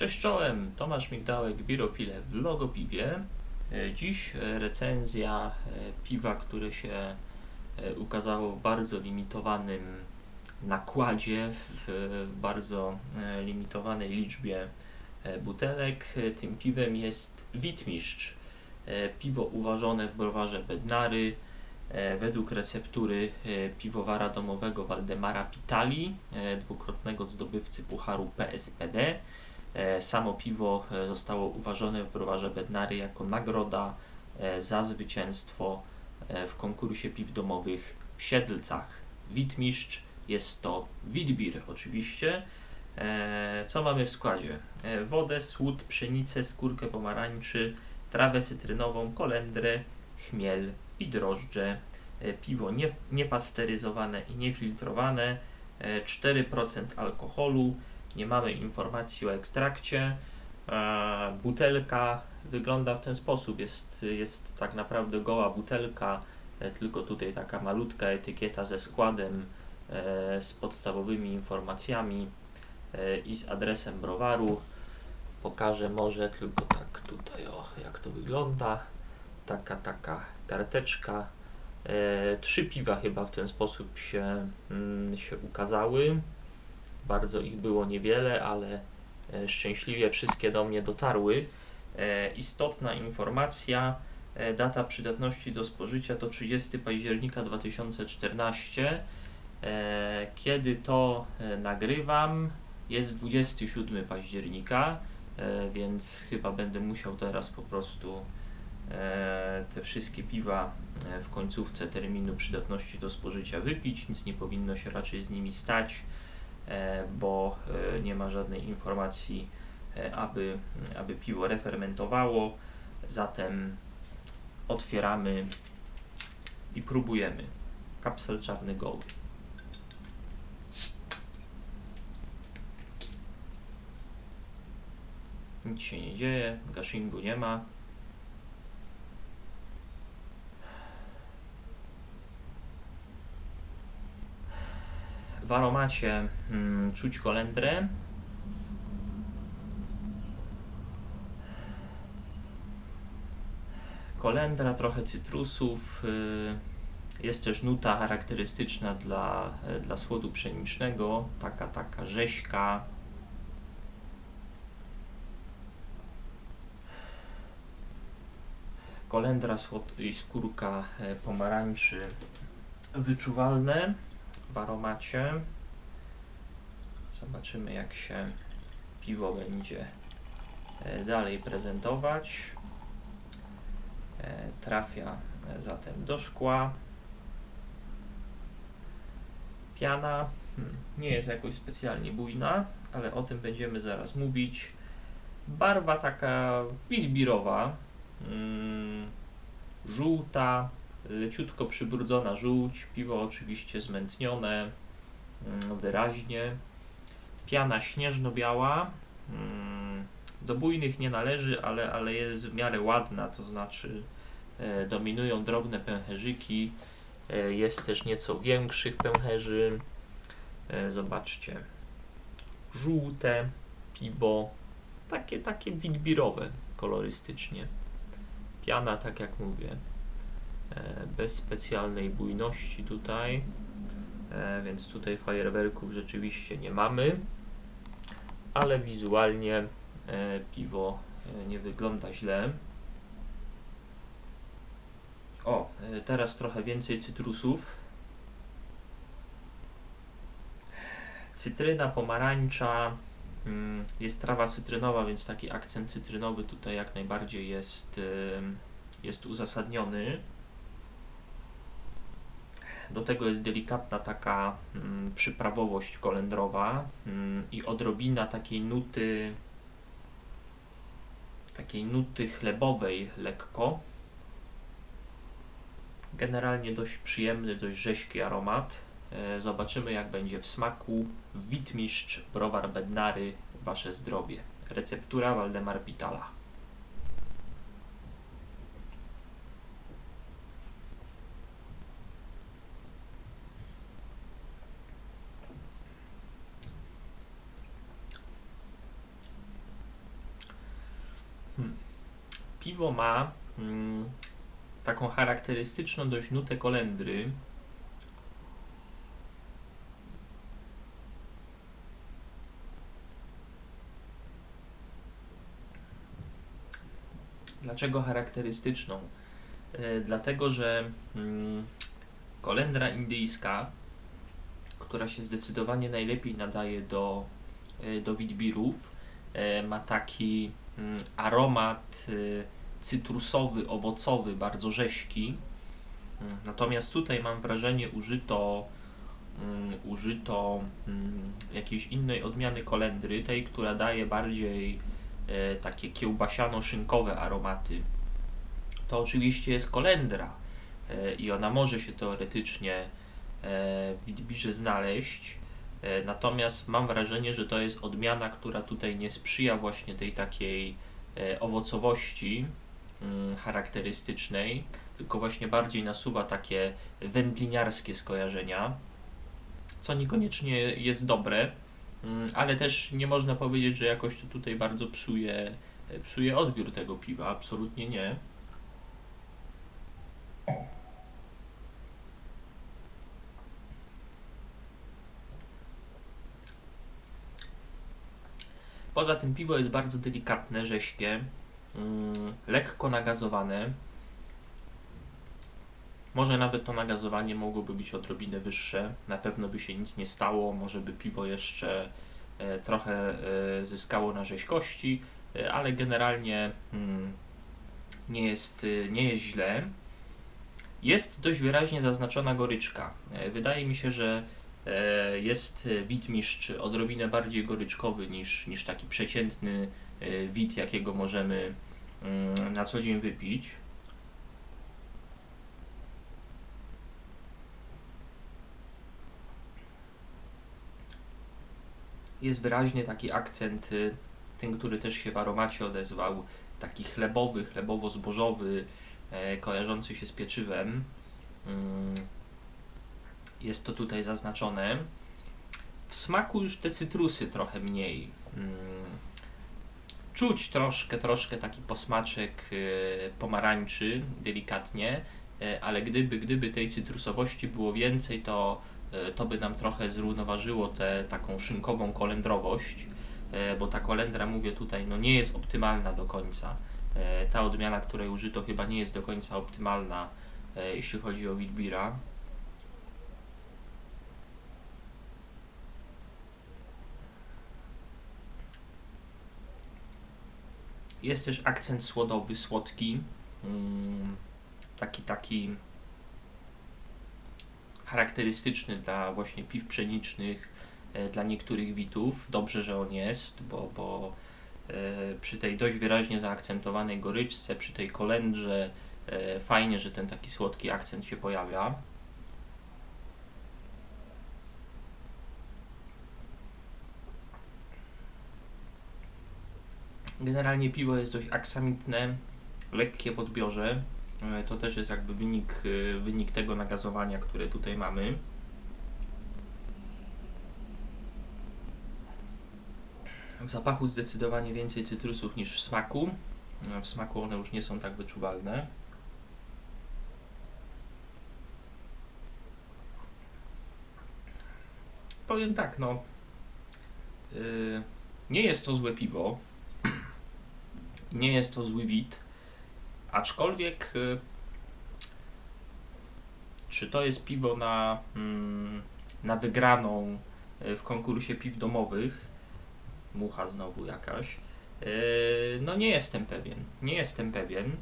Cześć czołem, Tomasz Migdałek, Birofile w Logopiwie. E, Dziś e, recenzja e, piwa, które się ukazało w bardzo limitowanym nakładzie, w bardzo limitowanej liczbie butelek. Tym piwem jest Witmistrz. Piwo uważone w browarze Bednary według receptury piwowara domowego Waldemara Pitali, dwukrotnego zdobywcy Pucharu PSPD. E, Samo piwo e, zostało uważane w browarze Bednary jako nagroda e, za zwycięstwo w konkursie piw domowych w Siedlcach. Witmistrz jest to Witbier oczywiście. Co mamy w składzie? Wodę, słód, pszenicę, skórkę pomarańczy, trawę cytrynową, kolendrę, chmiel i drożdże. Piwo nie, niepasteryzowane i niefiltrowane, e, 4% alkoholu, nie mamy informacji o ekstrakcie. E, butelka wygląda w ten sposób. Jest, jest tak naprawdę goła butelka, e, tylko tutaj taka malutka etykieta ze składem, e, z podstawowymi informacjami i z adresem browaru. Pokażę może tylko tak tutaj, o jak to wygląda. Taka, taka karteczka. Trzy piwa chyba w ten sposób się, mm, się ukazały. Bardzo ich było niewiele, ale e, szczęśliwie wszystkie do mnie dotarły. E, Istotna informacja, e, data przydatności do spożycia to 30 października 2014. E, Kiedy to nagrywam, jest 27 października, więc chyba będę musiał teraz po prostu te wszystkie piwa w końcówce terminu przydatności do spożycia wypić. Nic nie powinno się raczej z nimi stać bo e, nie ma żadnej informacji, e, aby, aby piwo refermentowało. Zatem otwieramy i próbujemy. Kapsel czarny goły. Nic się nie dzieje, gashingu nie ma. W aromacie mm, czuć kolendrę. Kolendra, trochę cytrusów. y, Jest też nuta charakterystyczna dla, e, dla słodu pszenicznego, taka, taka rzeźka. Kolendra, słod i skórka e, pomarańczy wyczuwalne w aromacie. Zobaczymy, jak się piwo będzie e, dalej prezentować. E, Trafia e, zatem do szkła. Piana hmm, nie jest jakoś specjalnie bujna, ale o tym będziemy zaraz mówić. Barwa taka wilbirowa, mm, żółta, leciutko przybrudzona żółć, piwo oczywiście zmętnione mm, wyraźnie, piana śnieżno-biała, mm, do bujnych nie należy, ale, ale jest w miarę ładna, to znaczy e, dominują drobne pęcherzyki, e, jest też nieco większych pęcherzy, e, zobaczcie, żółte piwo, takie, takie witbirowe kolorystycznie, piana tak jak mówię, bez specjalnej bujności tutaj, e, więc tutaj fajerwerków rzeczywiście nie mamy, ale wizualnie e, piwo e, nie wygląda źle. O, e, teraz trochę więcej cytrusów. Cytryna, pomarańcza, mm, jest trawa cytrynowa, więc taki akcent cytrynowy tutaj jak najbardziej jest, jest uzasadniony. Do tego jest delikatna taka mm, przyprawowość kolendrowa mm, i odrobina takiej nuty takiej nuty chlebowej lekko. Generalnie dość przyjemny, dość rzeźki aromat. E, Zobaczymy jak będzie w smaku. Witmistrz, browar Bednary, Wasze zdrowie. Receptura Waldemar Pitala. Piwo ma mm, taką charakterystyczną dość nutę kolendry. Dlaczego charakterystyczną? E, dlatego, że mm, kolendra indyjska, która się zdecydowanie najlepiej nadaje do, e, do witbirów, e, ma taki mm, aromat e, cytrusowy, owocowy, bardzo rześki. Mm, Natomiast tutaj mam wrażenie użyto, mm, użyto mm, jakiejś innej odmiany kolendry, tej, która daje bardziej e, takie kiełbasiano-szynkowe aromaty. To oczywiście jest kolendra e, i ona może się teoretycznie e, w Witbirze znaleźć. E, Natomiast mam wrażenie, że to jest odmiana, która tutaj nie sprzyja właśnie tej takiej e, owocowości charakterystycznej, tylko właśnie bardziej nasuwa takie wędliniarskie skojarzenia, co niekoniecznie jest dobre, mm, ale też nie można powiedzieć, że jakoś to tutaj bardzo psuje, psuje odbiór tego piwa, absolutnie nie. Poza tym piwo jest bardzo delikatne, rześkie, mm, lekko nagazowane. Może nawet to nagazowanie mogłoby być odrobinę wyższe. Na pewno by się nic nie stało. Może by piwo jeszcze e, trochę e, zyskało na rzeźkości, e, ale generalnie mm, nie jest, nie jest źle. Jest dość wyraźnie zaznaczona goryczka. Wydaje mi się, że e, jest witmistrz odrobinę bardziej goryczkowy niż, niż taki przeciętny e, wit, jakiego możemy mm, na co dzień wypić. Jest wyraźnie taki akcent, y, ten, który też się w aromacie odezwał, taki chlebowy, chlebowo-zbożowy, e, kojarzący się z pieczywem. Mm, Jest to tutaj zaznaczone. W smaku już te cytrusy trochę mniej. Czuć troszkę, troszkę taki posmaczek e, pomarańczy, delikatnie, e, ale gdyby, gdyby tej cytrusowości było więcej, to, e, to by nam trochę zrównoważyło tę taką szynkową kolendrowość, bo ta kolendra, mówię tutaj, no nie jest optymalna do końca. Ta odmiana, której użyto, chyba nie jest do końca optymalna, jeśli chodzi o Witbira. Jest też akcent słodowy, słodki. Mm, Taki, taki charakterystyczny dla właśnie piw pszenicznych, e, dla niektórych witów. Dobrze, że on jest, bo, bo e, przy tej dość wyraźnie zaakcentowanej goryczce, przy tej kolendrze, e, fajnie, że ten taki słodki akcent się pojawia. Generalnie piwo jest dość aksamitne, lekkie w odbiorze. E, To też jest jakby wynik, e, wynik tego nagazowania, które tutaj mamy. W zapachu zdecydowanie więcej cytrusów niż w smaku. E, W smaku one już nie są tak wyczuwalne. Powiem tak, no. Yy, nie jest to złe piwo. Nie jest to zły wit. Aczkolwiek, y, czy to jest piwo na, mm, na wygraną y, w konkursie piw domowych? Mucha znowu jakaś. Y, No nie jestem pewien. Nie jestem pewien.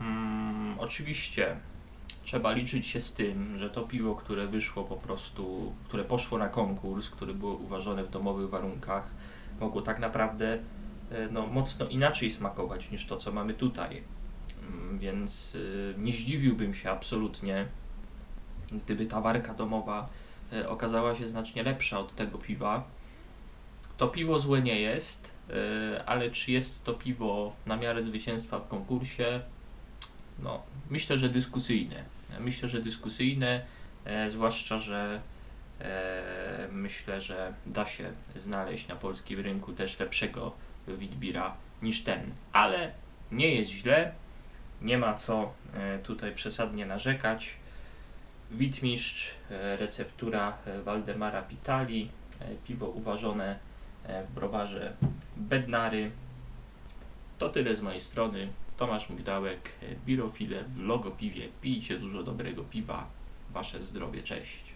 Mm, oczywiście trzeba liczyć się z tym, że to piwo, które wyszło po prostu, które poszło na konkurs, które było uważane w domowych warunkach, mogło tak naprawdę no, mocno inaczej smakować niż to, co mamy tutaj. Mm, Więc y, nie zdziwiłbym się absolutnie, gdyby ta warka domowa e, okazała się znacznie lepsza od tego piwa. To piwo złe nie jest, e, ale czy jest to piwo na miarę zwycięstwa w konkursie? No, myślę, że dyskusyjne. Myślę, że dyskusyjne, e, zwłaszcza, że e, myślę, że da się znaleźć na polskim rynku też lepszego Witbira niż ten, ale nie jest źle, nie ma co e, tutaj przesadnie narzekać. Witmistrz, e, receptura e, Waldemara Pitali, piwo uważone w browarze Bednary. To tyle z mojej strony. Tomasz Migdałek, Birofile w Logopiwie. Pijcie dużo dobrego piwa. Wasze zdrowie, cześć.